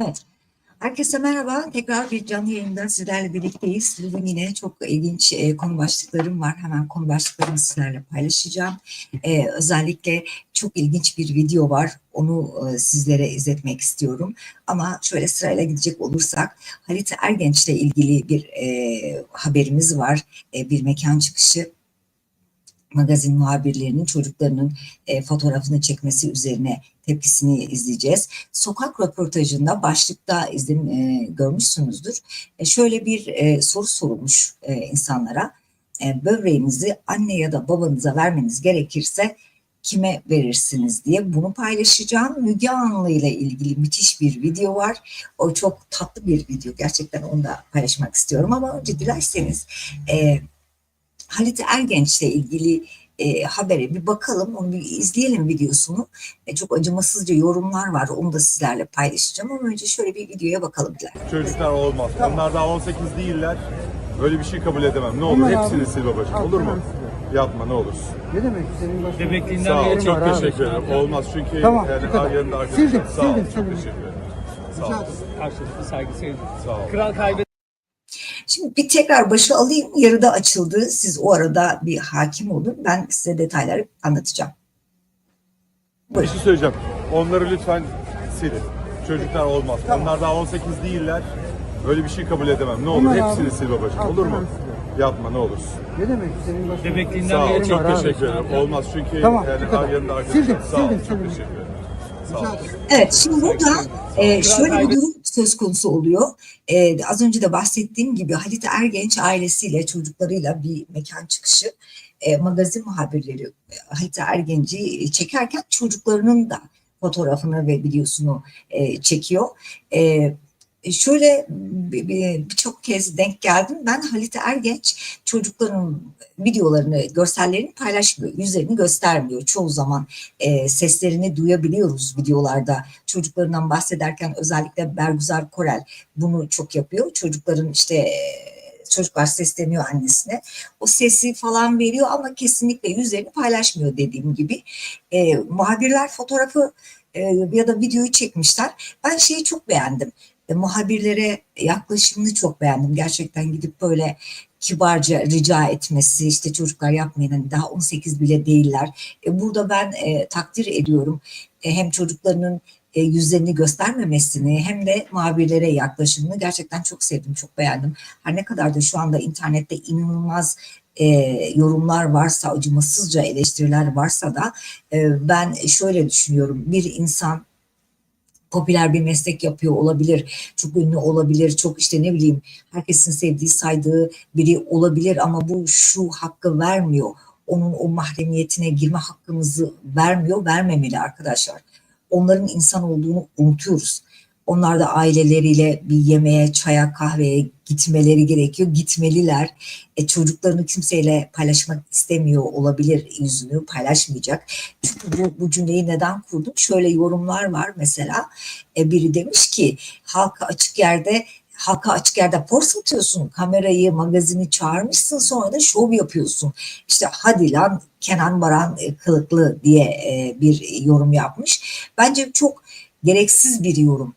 Evet. Herkese merhaba. Tekrar bir canlı yayında sizlerle birlikteyiz. Bugün yine çok ilginç e, konu başlıklarım var. Hemen konu başlıklarımı sizlerle paylaşacağım. E, özellikle çok ilginç bir video var. Onu e, sizlere izletmek istiyorum. Ama şöyle sırayla gidecek olursak Halit Ergenç'le ilgili bir e, haberimiz var. E, bir mekan çıkışı magazin muhabirlerinin çocuklarının e, fotoğrafını çekmesi üzerine tepkisini izleyeceğiz. Sokak röportajında başlıkta izin e, görmüşsünüzdür. E, şöyle bir e, soru sorulmuş e, insanlara. E, böbreğinizi anne ya da babanıza vermeniz gerekirse kime verirsiniz diye bunu paylaşacağım. Müge Anlı ile ilgili müthiş bir video var. O çok tatlı bir video. Gerçekten onu da paylaşmak istiyorum ama önce dilerseniz e, Halit Ergenç'le ilgili e, habere bir bakalım, onu bir izleyelim videosunu. E, çok acımasızca yorumlar var, onu da sizlerle paylaşacağım ama önce şöyle bir videoya bakalım diler. Çocuklar olmaz. Onlar daha 18 değiller. Böyle bir şey kabul edemem. Ne olur hepsini abi- sil babacığım. Al, Olur mu? tamam Yapma ne olursun. Ne demek senin başına? Bebekliğinden Sağ ol. Çok var teşekkür ederim. Olmaz çünkü Tamam, yani yanında arkadaşlar. Sildim, Sağ ol. sildim, Çok sildim. teşekkür ederim. Sağ ol. karşılıklı saygı sevgi. Sağ ol. Kral kaybeder. Şimdi bir tekrar başı alayım, yarıda açıldı. Siz o arada bir hakim olun, ben size detayları anlatacağım. Bir şey söyleyeceğim. Onları lütfen silin. Çocuklar olmaz. Onlar daha 18 değiller. Böyle bir şey kabul edemem. Ne olur Onlar hepsini sil babacığım. Al, Olur mu? tamam, Yapma ne olursun. Ne demek senin başına? Bebekliğinden Sağ ol. Çok teşekkür ederim. Olmaz çünkü Tamam, yani yanında arkadaşlar. Sildim, Sağ ol. sildim, Çok sildim. teşekkür ederim. Sağ ol. Evet, şimdi burada e, şöyle bir durum söz konusu oluyor. E, az önce de bahsettiğim gibi Halit Ergenç ailesiyle, çocuklarıyla bir mekan çıkışı. E, magazin muhabirleri e, Halit Ergenç'i çekerken çocuklarının da fotoğrafını ve videosunu e, çekiyor. E, şöyle bir- bir- birçok kez denk geldim. Ben Halit Ergenç çocukların videolarını, görsellerini paylaşmıyor, yüzlerini göstermiyor. Çoğu zaman e, seslerini duyabiliyoruz videolarda. Çocuklarından bahsederken özellikle Bergüzar Korel bunu çok yapıyor. Çocukların işte e, çocuklar sesleniyor annesine. O sesi falan veriyor ama kesinlikle yüzlerini paylaşmıyor dediğim gibi. E, muhabirler fotoğrafı e, ya da videoyu çekmişler. Ben şeyi çok beğendim. E, muhabirlere yaklaşımını çok beğendim. Gerçekten gidip böyle kibarca rica etmesi işte çocuklar yapmayın hani daha 18 bile değiller. E, burada ben e, takdir ediyorum E, hem çocuklarının e, yüzlerini göstermemesini hem de muhabirlere yaklaşımını gerçekten çok sevdim, çok beğendim. Her ne kadar da şu anda internette inanılmaz e, yorumlar varsa, acımasızca eleştiriler varsa da e, ben şöyle düşünüyorum. Bir insan popüler bir meslek yapıyor olabilir, çok ünlü olabilir, çok işte ne bileyim herkesin sevdiği, saydığı biri olabilir ama bu şu hakkı vermiyor. Onun o mahremiyetine girme hakkımızı vermiyor, vermemeli arkadaşlar. Onların insan olduğunu unutuyoruz. Onlar da aileleriyle bir yemeğe, çaya, kahveye gitmeleri gerekiyor. Gitmeliler. E, çocuklarını kimseyle paylaşmak istemiyor olabilir. Yüzünü paylaşmayacak. Çünkü bu, bu cümleyi neden kurdum? Şöyle yorumlar var mesela. E, biri demiş ki halka açık yerde halka açık yerde por satıyorsun. Kamerayı, magazini çağırmışsın sonra da şov yapıyorsun. İşte hadi lan Kenan Baran e, kılıklı diye e, bir yorum yapmış. Bence çok gereksiz bir yorum.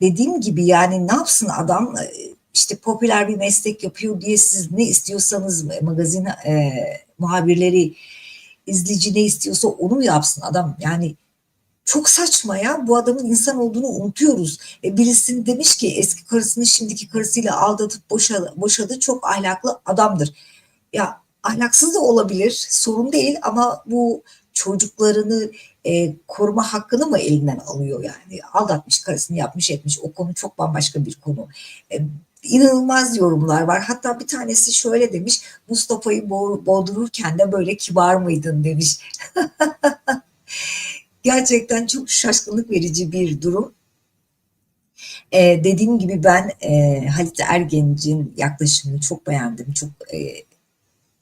Dediğim gibi yani ne yapsın adam E, işte popüler bir meslek yapıyor diye siz ne istiyorsanız magazin e, muhabirleri izleyici ne istiyorsa onu yapsın adam yani çok saçma ya bu adamın insan olduğunu unutuyoruz. E, birisinin demiş ki eski karısını şimdiki karısıyla aldatıp boşadı, boşadı çok ahlaklı adamdır. Ya ahlaksız da olabilir sorun değil ama bu çocuklarını e, koruma hakkını mı elinden alıyor yani aldatmış karısını yapmış etmiş o konu çok bambaşka bir konu. E, inanılmaz yorumlar var. Hatta bir tanesi şöyle demiş Mustafa'yı boğ- boğdururken de böyle kibar mıydın demiş. Gerçekten çok şaşkınlık verici bir durum. Ee, dediğim gibi ben e, Halit Ergenç'in yaklaşımını çok beğendim. Çok e,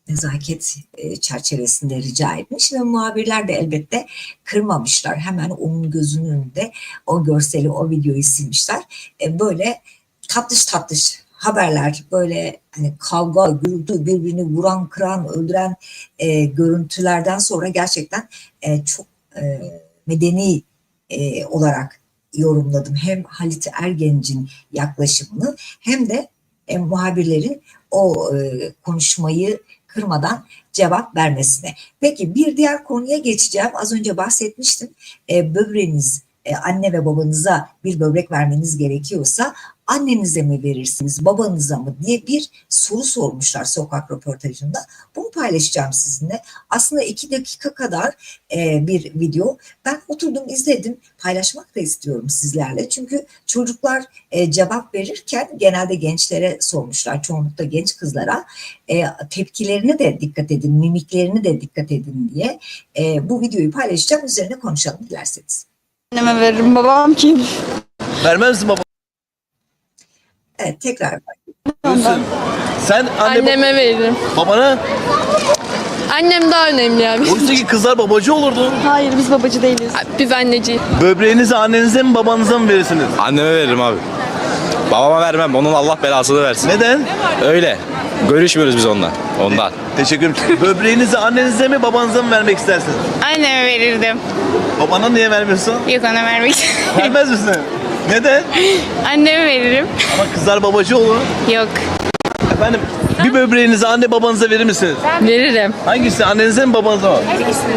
nezaket e, çerçevesinde rica etmiş ve muhabirler de elbette kırmamışlar. Hemen onun gözünün önünde o görseli, o videoyu silmişler. E, böyle tatlış tatlış haberler, böyle hani kavga, gürültü, birbirini vuran, kıran, öldüren e, görüntülerden sonra gerçekten çok medeni olarak yorumladım. Hem Halit Ergenç'in yaklaşımını hem de e, muhabirlerin o konuşmayı kırmadan cevap vermesine. Peki bir diğer konuya geçeceğim. Az önce bahsetmiştim. E, böbreğiniz e, anne ve babanıza bir böbrek vermeniz gerekiyorsa annenize mi verirsiniz, babanıza mı diye bir soru sormuşlar sokak röportajında. Bunu paylaşacağım sizinle. Aslında iki dakika kadar e, bir video. Ben oturdum izledim. Paylaşmak da istiyorum sizlerle. Çünkü çocuklar e, cevap verirken genelde gençlere sormuşlar. Çoğunlukla genç kızlara. E, tepkilerine de dikkat edin, mimiklerine de dikkat edin diye bu videoyu paylaşacağım. Üzerine konuşalım dilerseniz. Anneme veririm. Babam kim? Vermez misin baba? Evet tekrar Diyorsun. Sen anne Anneme veririm. babana Annem daha önemli abi. oysa ki kızlar babacı olurdu. Hayır biz babacı değiliz. Biz anneciyiz. Böbreğinizi annenize mi babanıza mı verirsiniz? Anneme veririm abi. Babama vermem. Onun Allah belasını versin. Neden? Öyle. Görüşmüyoruz biz onunla. Ondan. Teşekkür ederim. Böbreğinizi annenize mi babanıza mı vermek istersiniz? Anneme verirdim. Babana niye vermiyorsun? Yok ona vermek Vermez misin? Neden? Anneme veririm. Ama kızlar babacı olur. Yok. Efendim bir böbreğinizi anne babanıza verir misiniz? Veririm. Hangisi? Annenize mi babanıza mı?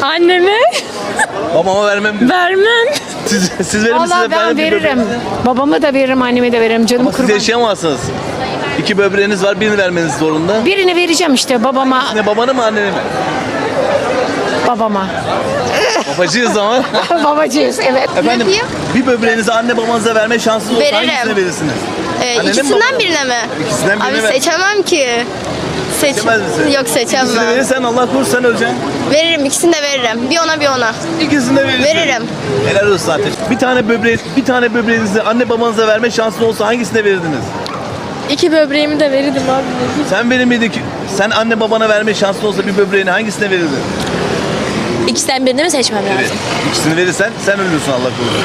Anneme Babama vermem. vermem. Siz, siz verir misiniz Valla ben efendim? bir veririm. böbreğinizi? Babama da veririm, anneme de veririm. Canım siz kurban. yaşayamazsınız. İki böbreğiniz var birini vermeniz zorunda. Birini vereceğim işte babama, Ne babana mı annene mi? Babama. Babacıyız ama. Babacıyız evet. Efendim bir böbreğinizi anne babanıza verme şansınız olsa Veririm. hangisine verirsiniz? Ee, ikisinden mı? birine mi? İkisinden birine Abi ver. seçemem ki. Seç... Seçemez misin? Yok İkisini seçemem. verirsen Allah korusun sen öleceksin. Veririm ikisini de veririm. Bir ona bir ona. İkisini de verirsin. Veririm. Helal olsun zaten. Bir tane böbreği, bir tane böbreğinizi anne babanıza verme şansın olsa hangisine verirdiniz? İki böbreğimi de verirdim abi. Sen verir miydin ki? Sen anne babana verme şansın olsa bir böbreğini hangisine verirdin? İkisinden birini mi seçmem lazım? İkisini verirsen sen ölürsün Allah korusun.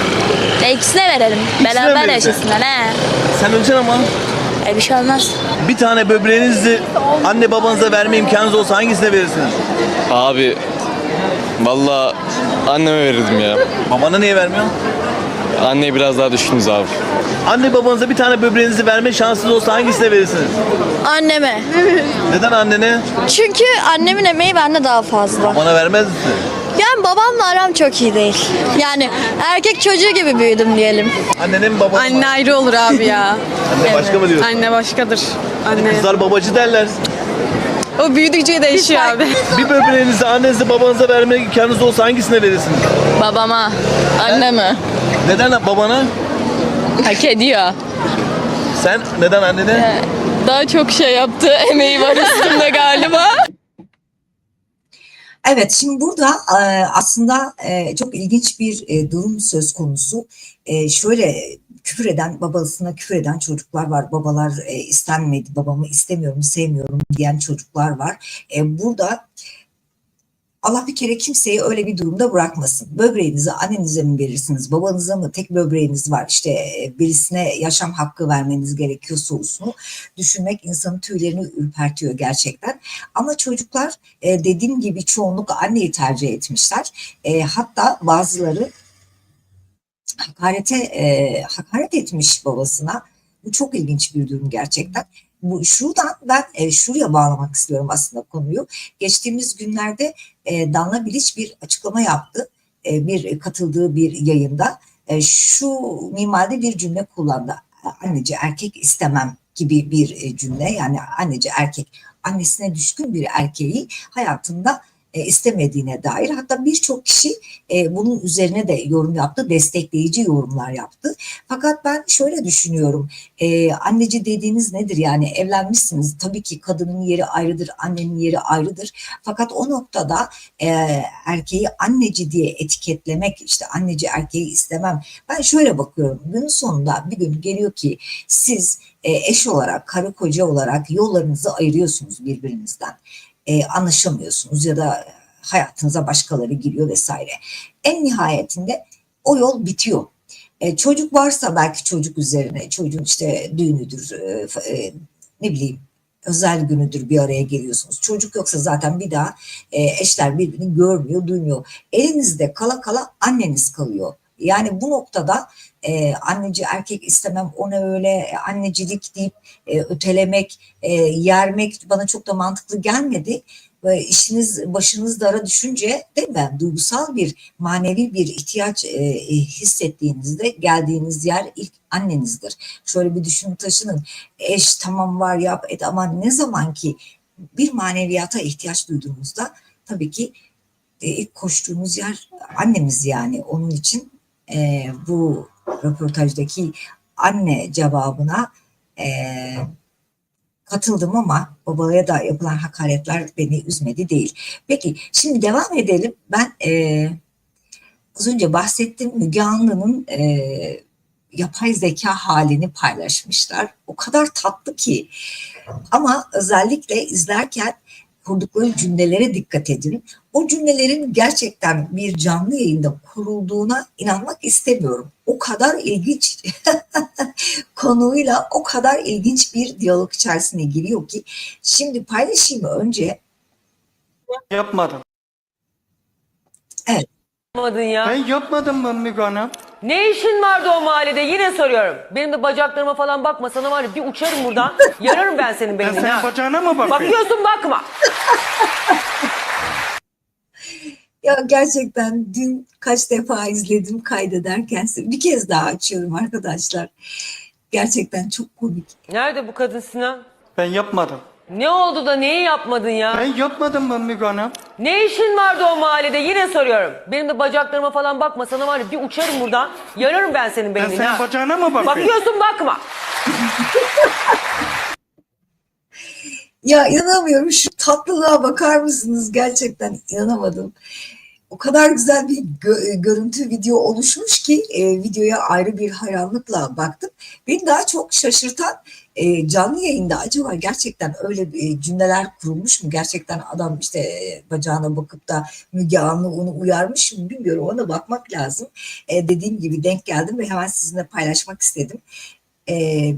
Ya ikisine verelim. Beraber yaşasınlar he. Sen öleceksin ama. E bir şey olmaz. Bir tane böbreğinizi anne babanıza verme imkanınız olsa hangisine verirsiniz? Abi valla anneme verirdim ya. Babana niye vermiyorsun? Anneyi biraz daha düşünürüz abi. Anne babanıza bir tane böbreğinizi verme şansınız olsa hangisine verirsiniz? Anneme. Neden annene? Çünkü annemin emeği bende daha fazla. Bana vermez misin? Yani babamla aram çok iyi değil. Yani erkek çocuğu gibi büyüdüm diyelim. Babana mı? Anne ayrı olur abi ya. Anne başka mı diyorsun? Anne başkadır. Anne. Kızlar babacı derler. O büyüdükçe değişiyor abi. Bir böbreğinizi annenize babanıza verme imkanınız olsa hangisine verirsiniz? Babama. Anneme. Neden babana? Hak ediyor. Sen neden annene? Daha çok şey yaptı. Emeği var üstümde galiba. Evet, şimdi burada e, aslında e, çok ilginç bir e, durum söz konusu. Şöyle küfür eden, babasına küfür eden çocuklar var. Babalar istenmedi, babamı istemiyorum, sevmiyorum diyen çocuklar var. E, Burada Allah bir kere kimseyi öyle bir durumda bırakmasın. Böbreğinizi annenize mi verirsiniz, babanıza mı? Tek böbreğiniz var. İşte e, birisine yaşam hakkı vermeniz gerekiyor sorusunu düşünmek insanın tüylerini ürpertiyor gerçekten. Ama çocuklar e, dediğim gibi çoğunluk anneyi tercih etmişler. E, hatta bazıları hakarete hakaret etmiş babasına. Bu çok ilginç bir durum gerçekten. Bu şuradan ben e, şuraya bağlamak istiyorum aslında konuyu. Geçtiğimiz günlerde e, Danla Bilic bir açıklama yaptı. E, bir katıldığı bir yayında e, şu mimaride bir cümle kullandı. Anneci erkek istemem gibi bir e, cümle. Yani anneci erkek annesine düşkün bir erkeği hayatında e, istemediğine dair hatta birçok kişi e, bunun üzerine de yorum yaptı, destekleyici yorumlar yaptı. Fakat ben şöyle düşünüyorum, e, anneci dediğiniz nedir yani evlenmişsiniz tabii ki kadının yeri ayrıdır, annenin yeri ayrıdır. Fakat o noktada e, erkeği anneci diye etiketlemek, işte anneci erkeği istemem. Ben şöyle bakıyorum, günün sonunda bir gün geliyor ki siz eş olarak, karı koca olarak yollarınızı ayırıyorsunuz birbirinizden e, anlaşamıyorsunuz ya da hayatınıza başkaları giriyor vesaire. En nihayetinde o yol bitiyor. E, çocuk varsa belki çocuk üzerine, çocuğun işte düğünüdür, e, e, ne bileyim özel günüdür bir araya geliyorsunuz. Çocuk yoksa zaten bir daha e, eşler birbirini görmüyor, duymuyor. Elinizde kala kala anneniz kalıyor. Yani bu noktada e, anneci erkek istemem ona öyle e, annecilik deyip e, ötelemek, e, yermek bana çok da mantıklı gelmedi. Ve işiniz başınız dara düşünce değil mi? Duygusal bir manevi bir ihtiyaç e, e, hissettiğinizde geldiğiniz yer ilk annenizdir. Şöyle bir düşünün taşının eş tamam var yap et ama ne zaman ki bir maneviyata ihtiyaç duyduğumuzda tabii ki e, ilk koştuğumuz yer annemiz yani. Onun için e, bu röportajdaki anne cevabına e, katıldım ama babaya da yapılan hakaretler beni üzmedi değil. Peki şimdi devam edelim. Ben e, az önce bahsettim Müge Anlı'nın e, yapay zeka halini paylaşmışlar. O kadar tatlı ki ama özellikle izlerken kurdukları cümlelere dikkat edin. O cümlelerin gerçekten bir canlı yayında kurulduğuna inanmak istemiyorum. O kadar ilginç konuyla o kadar ilginç bir diyalog içerisine giriyor ki şimdi paylaşayım önce. Yapmadım. yapmadın ya? Ben yapmadım mı Müge Hanım? Ne işin vardı o mahallede yine soruyorum. Benim de bacaklarıma falan bakma sana var ya bir uçarım buradan. Yararım ben senin Ben beynini senin bacağına mı bakıyorum? Bakıyorsun bakma. Ya gerçekten dün kaç defa izledim kaydederken bir kez daha açıyorum arkadaşlar. Gerçekten çok komik. Nerede bu kadın Sinan? Ben yapmadım. Ne oldu da neyi yapmadın ya? Ben yapmadım mı Müge Hanım? Ne işin vardı o mahallede yine soruyorum. Benim de bacaklarıma falan bakma sana var ya bir uçarım buradan. Yararım ben senin Ben beynini senin bacağına mı bakıyorum? Bakıyorsun bakma. Ya inanamıyorum şu tatlılığa bakar mısınız? Gerçekten inanamadım. O kadar güzel bir gö- görüntü video oluşmuş ki e, videoya ayrı bir hayranlıkla baktım. Beni daha çok şaşırtan e, canlı yayında acaba gerçekten öyle e, cümleler kurulmuş mu? Gerçekten adam işte e, bacağına bakıp da Müge Anlı onu uyarmış mı bilmiyorum. Ona bakmak lazım. E, dediğim gibi denk geldim ve hemen sizinle paylaşmak istedim. E,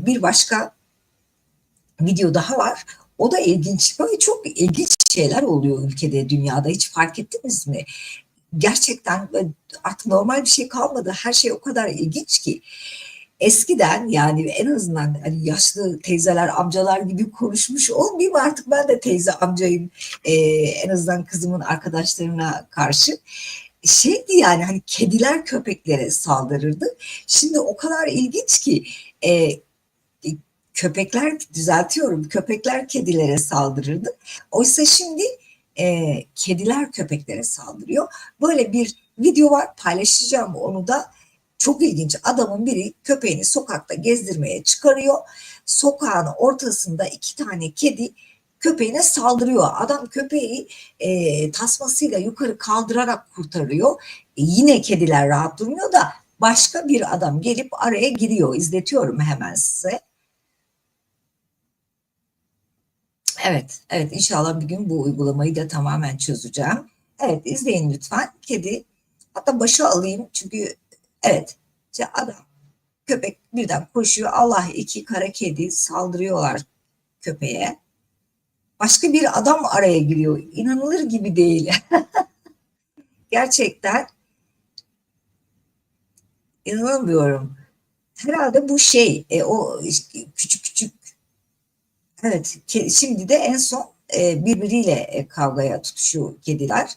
bir başka video daha var. O da ilginç. Böyle çok ilginç şeyler oluyor ülkede, dünyada. Hiç fark ettiniz mi? Gerçekten artık normal bir şey kalmadı. Her şey o kadar ilginç ki. Eskiden yani en azından hani yaşlı teyzeler, amcalar gibi konuşmuş olmayayım artık ben de teyze amcayım Ee, en azından kızımın arkadaşlarına karşı. Şeydi yani hani kediler köpeklere saldırırdı. Şimdi o kadar ilginç ki e, köpekler düzeltiyorum köpekler kedilere saldırırdı. Oysa şimdi e, kediler köpeklere saldırıyor. Böyle bir video var paylaşacağım onu da. Çok ilginç adamın biri köpeğini sokakta gezdirmeye çıkarıyor. Sokağın ortasında iki tane kedi köpeğine saldırıyor. Adam köpeği e, tasmasıyla yukarı kaldırarak kurtarıyor. E, yine kediler rahat durmuyor da başka bir adam gelip araya giriyor. İzletiyorum hemen size. Evet, evet inşallah bir gün bu uygulamayı da tamamen çözeceğim. Evet izleyin lütfen. Kedi hatta başa alayım çünkü evet işte adam köpek birden koşuyor. Allah iki kara kedi saldırıyorlar köpeğe. Başka bir adam araya giriyor. İnanılır gibi değil. Gerçekten inanamıyorum. Herhalde bu şey e, o küçük küçük Evet, şimdi de en son e, birbiriyle e, kavgaya tutuşuyor kediler.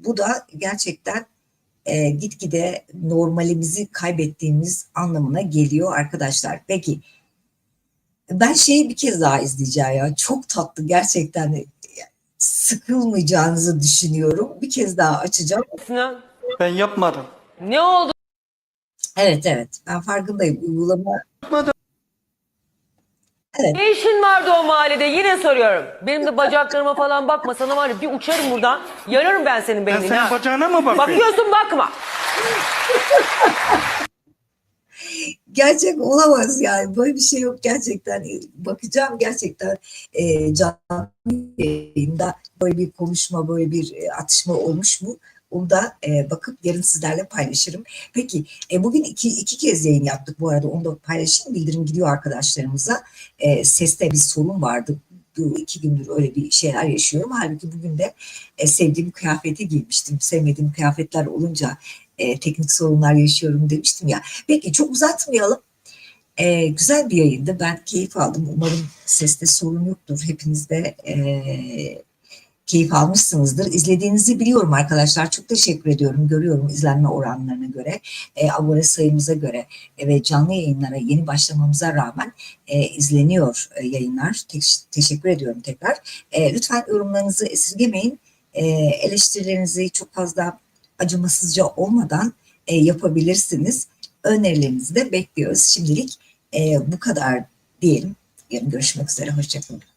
Bu da gerçekten e, gitgide normalimizi kaybettiğimiz anlamına geliyor arkadaşlar. Peki, ben şeyi bir kez daha izleyeceğim ya. Çok tatlı gerçekten sıkılmayacağınızı düşünüyorum. Bir kez daha açacağım. Sinan Ben yapmadım. ne oldu Evet evet ben farkındayım. Uygulama Ne işin vardı o mahallede yine soruyorum. Benim de bacaklarıma falan bakma sana var ya bir uçarım buradan. Yararım ben senin Ben beynini senin ha. bacağına mı bakıyorum? Bakıyorsun bakma. gerçek olamaz yani böyle bir şey yok gerçekten bakacağım gerçekten e, canlı yayında böyle bir konuşma böyle bir e, atışma olmuş mu onu da e, bakıp yarın sizlerle paylaşırım. Peki e, bugün iki, iki kez yayın yaptık bu arada onu da paylaşayım bildirim gidiyor arkadaşlarımıza. E, seste bir sorun vardı bu iki gündür öyle bir şeyler yaşıyorum. Halbuki bugün de e, sevdiğim kıyafeti giymiştim. Sevmediğim kıyafetler olunca e, teknik sorunlar yaşıyorum demiştim ya. Peki çok uzatmayalım. E, güzel bir yayındı. Ben keyif aldım. Umarım seste sorun yoktur. Hepiniz de e, keyif almışsınızdır. İzlediğinizi biliyorum arkadaşlar. Çok teşekkür ediyorum. Görüyorum izlenme oranlarına göre, e, abone sayımıza göre e, ve canlı yayınlara yeni başlamamıza rağmen e, izleniyor e, yayınlar. Te- teşekkür ediyorum tekrar. E, lütfen yorumlarınızı esirgemeyin. E, eleştirilerinizi çok fazla acımasızca olmadan e, yapabilirsiniz. Önerilerinizi de bekliyoruz. Şimdilik e, bu kadar diyelim. Yarın görüşmek üzere. Hoşçakalın.